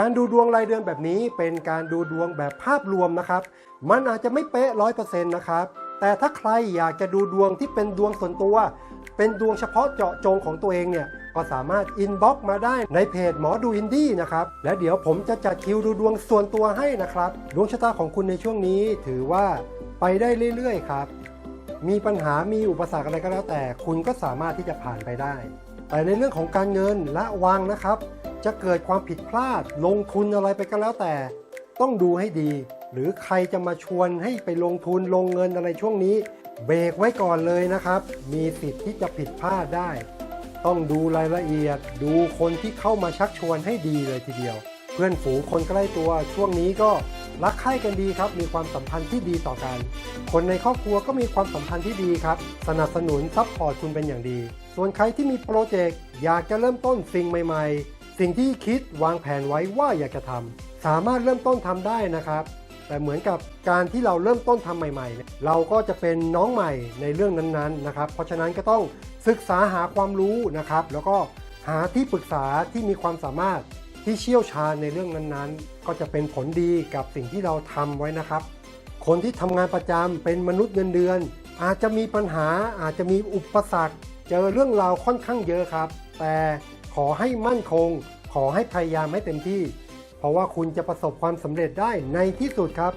การดูดวงรายเดือนแบบนี้เป็นการดูดวงแบบภาพรวมนะครับ มันอาจจะไม่เป๊ะร้อยเปอร์เซ็นต์นะครับ แต่ถ้าใครอยากจะดูดวงที่เป็นดวงส่วนตัว เป็นดวงเฉพาะเจาะจงของตัวเองเนี่ย ก็สามารถอินบ็อกมาได้ในเพจหมอดูอินดี้นะครับ และเดี๋ยวผมจะจัดคิวดูดวงส่วนตัวให้นะครับ ดวงชะตาของคุณในช่วงนี้ถือว่าไปได้เรื่อยๆ ครับ มีปัญหา มีอุปสรรคอะไรก็แล้วแต่ คุณก็สามารถที่จะผ่านไปได้ แต่ในเรื่องของการเงินละวังนะครับ จะเกิดความผิดพลาด ลงทุนอะไรไปก็แล้วแต่ ต้องดูให้ดี หรือใครจะมาชวนให้ไปลงทุนลงเงินอะไรช่วงนี้ เบรกไว้ก่อนเลยนะครับ มีสิทธิ์ที่จะผิดพลาดได้ ต้องดูรายละเอียด ดูคนที่เข้ามาชักชวนให้ดีเลยทีเดียว เพื่อนฝูงคนใกล้ตัวช่วงนี้ก็รักใคร่กันดีครับ มีความสัมพันธ์ที่ดีต่อกัน คนในครอบครัวก็มีความสัมพันธ์ที่ดีครับ สนับสนุนซัพพอร์ตคุณเป็นอย่างดี ส่วนใครที่มีโปรเจกต์อยากจะเริ่มต้นสิ่งใหม่ ๆ สิ่งที่คิดวางแผนไว้ว่าอยากจะทำสามารถเริ่มต้นทำได้นะครับ แต่เหมือนกับการที่เราเริ่มต้นทำใหม่ๆ เราก็จะเป็นน้องใหม่ในเรื่องนั้นๆนะครับ เพราะฉะนั้นก็ต้องศึกษาหาความรู้นะครับ แล้วก็หาที่ปรึกษาที่มีความสามารถที่เชี่ยวชาญในเรื่องนั้นๆ ก็จะเป็นผลดีกับสิ่งที่เราทำไว้นะครับ คนที่ทำงานประจำเป็นมนุษย์เงินเดือน อาจจะมีปัญหาอาจจะมีอุปสรรค เจอเรื่องราวค่อนข้างเยอะครับ แต่ ขอให้มั่นคง ขอให้พยายามให้เต็มที่ เพราะว่าคุณจะประสบความสำเร็จได้ในที่สุดครับ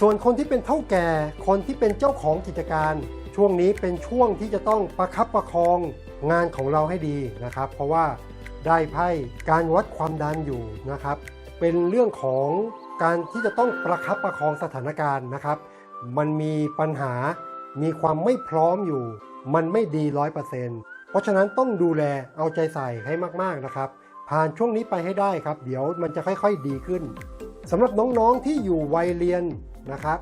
ส่วนคนที่เป็นเท่าแก่ คนที่เป็นเจ้าของกิจการ ช่วงนี้เป็นช่วงที่จะต้องประคับประคองงานของเราให้ดีนะครับ เพราะว่าได้ไพ่การวัดความดันอยู่นะครับ เป็นเรื่องของการที่จะต้องประคับประคองสถานการณ์นะครับ มันมีปัญหา มีความไม่พร้อมอยู่ มันไม่ดีร้อยเปอร์เซ็นต์ เพราะฉะนั้นต้องดูแลเอาใจใส่ให้มากๆนะครับ ผ่านช่วงนี้ไปให้ได้ครับ เดี๋ยวมันจะค่อยๆดีขึ้นสำหรับน้องๆที่อยู่วัยเรียนนะครับ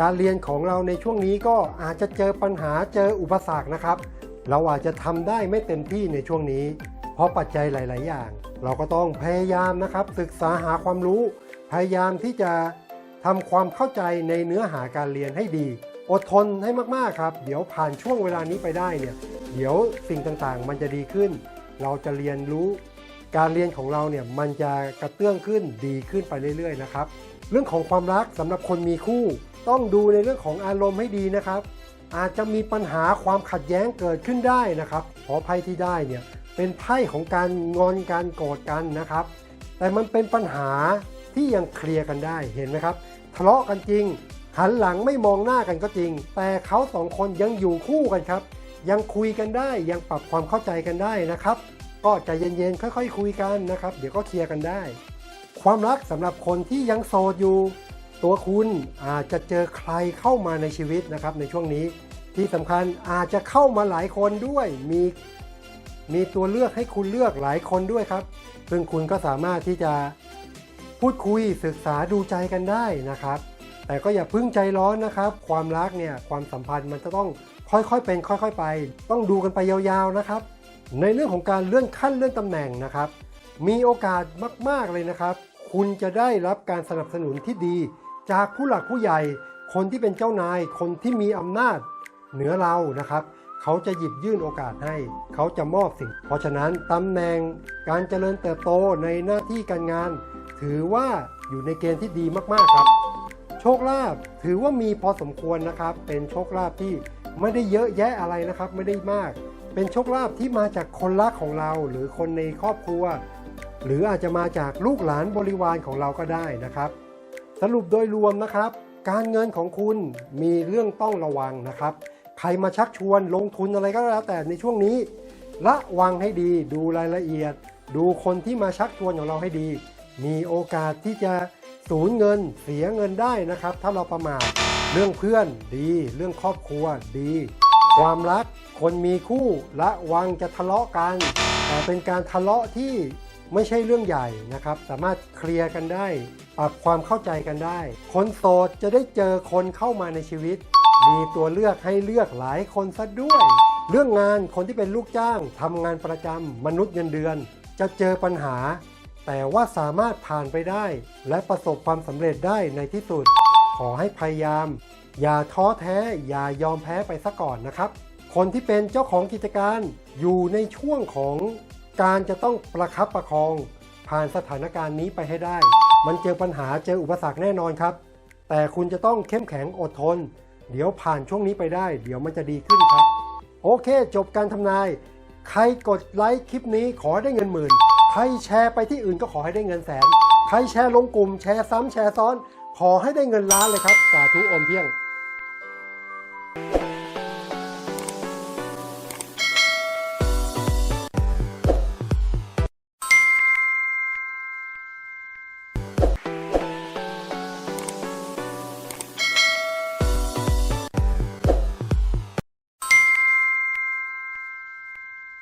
การเรียนของเราในช่วงนี้ก็อาจจะเจอปัญหาเจออุปสรรคนะครับ เราอาจจะทำได้ไม่เต็มที่ในช่วงนี้ เพราะปัจจัยหลาย ๆ อย่าง เราก็ต้องพยายามนะครับ ศึกษาหาความรู้ พยายามที่จะทำความเข้าใจในเนื้อหาการเรียนให้ดี อดทนให้มากๆครับ เดี๋ยวผ่านช่วงเวลานี้ไปได้เนี่ย เดี๋ยวสิ่งต่างๆ มันจะดีขึ้น เราจะเรียนรู้ การเรียนของเราเนี่ยมันจะกระเตื้องขึ้นดีขึ้นไปเรื่อย ๆ นะครับ เรื่องของความรักสำหรับคนมีคู่ ต้องดูในเรื่องของอารมณ์ให้ดีนะครับ อาจจะมีปัญหาความขัดแย้งเกิดขึ้นได้นะครับเพราะไพ่ที่ได้เนี่ยเป็นไพ่ของการงอนการโกรธกันนะครับ แต่มันเป็นปัญหาที่ยังเคลียร์กันได้เห็นไหมครับ ทะเลาะกันจริง หันหลังไม่มองหน้ากันก็จริง แต่เขาสองคนยังอยู่คู่กันครับ ยังคุยกันได้ยังปรับความเข้าใจกันได้นะครับ ก็ใจเย็นๆค่อยๆคุยกันนะครับ เดี๋ยวก็เคลียร์กันได้ ความรักสำหรับคนที่ยังโสดอยู่ ตัวคุณอาจจะเจอใครเข้ามาในชีวิตนะครับ ในช่วงนี้ที่สำคัญอาจจะเข้ามาหลายคนด้วยมีมีตัวเลือกให้คุณเลือกหลายคนด้วยครับ ซึ่งคุณก็สามารถที่จะพูดคุยศึกษาดูใจกันได้นะครับ แต่ก็อย่าพึ่งใจร้อนนะครับ ความรักเนี่ยความสัมพันธ์มันจะต้องค่อยๆเป็น ค่อย ๆ ไป ต้องดูกันไปยาวๆนะครับ ในเรื่องของการเลื่อนขั้นเลื่อนตำแหน่งนะครับ มีโอกาสมากๆเลยนะครับ คุณจะได้รับการสนับสนุนที่ดี จากผู้หลักผู้ใหญ่ คนที่เป็นเจ้านาย คนที่มีอำนาจเหนือเรานะครับเขาจะหยิบยื่นโอกาสให้ เขาจะมอบสิ่ง เพราะฉะนั้นตำแหน่งการเจริญเติบโตในหน้าที่การงาน ถือว่าอยู่ในเกณฑ์ที่ดีมากๆครับ ชคลาภถือว่ามีพอสมควรนะครับ เป็นโชคลาภที่ไม่ได้เยอะแยะอะไรนะครับ ไม่ได้มาก เป็นโชคลาภที่มาจากคนรักของเรา หรือคนในครอบครัว หรืออาจจะมาจากลูกหลานบริวารของเราก็ได้นะครับ สรุปโดยรวมนะครับ การเงินของคุณมีเรื่องต้องระวังนะครับ ใครมาชักชวนลงทุนอะไรก็แล้วแต่ในช่วงนี้ ระวังให้ดีดูรายละเอียด ดูคนที่มาชักชวนของเราให้ดี มีโอกาสที่จะ สูญเงินเสียเงินได้นะครับ ถ้าเราประมาทเรื่องเพื่อนดี เรื่องครอบครัวดี ความรักคนมีคู่ระวังจะทะเลาะกันแต่เป็นการทะเลาะที่ไม่ใช่เรื่องใหญ่นะครับ สามารถเคลียร์กันได้ ปรับความเข้าใจกันได้ คนโสดจะได้เจอคนเข้ามาในชีวิต มีตัวเลือกให้เลือกหลายคนซะด้วย เรื่องงานคนที่เป็นลูกจ้างทำงานประจำมนุษย์เงินเดือน จะเจอปัญหา แต่ว่าสามารถผ่านไปได้ และประสบความสำเร็จได้ในที่สุด ขอให้พยายาม อย่าท้อแท้ อย่ายอมแพ้ไปซะก่อนนะครับ คนที่เป็นเจ้าของกิจการอยู่ในช่วงของการจะต้องประคับประคอง ผ่านสถานการณ์นี้ไปให้ได้ มันเจอปัญหาเจออุปสรรคแน่นอนครับ แต่คุณจะต้องเข้มแข็งอดทน เดี๋ยวผ่านช่วงนี้ไปได้ เดี๋ยวมันจะดีขึ้นครับ โอเค จบการทำนาย ใครกดไลค์คลิปนี้ขอได้เงินหมื่น รแชร์ไปที่อื่นก็ขอให้ได้เงินแสน ใครแชร์ลงกลุ่มแชร์ซ้ำแชร์ซ้อน ขอให้ได้เงินล้านเลยครับ สาธุอมเพียง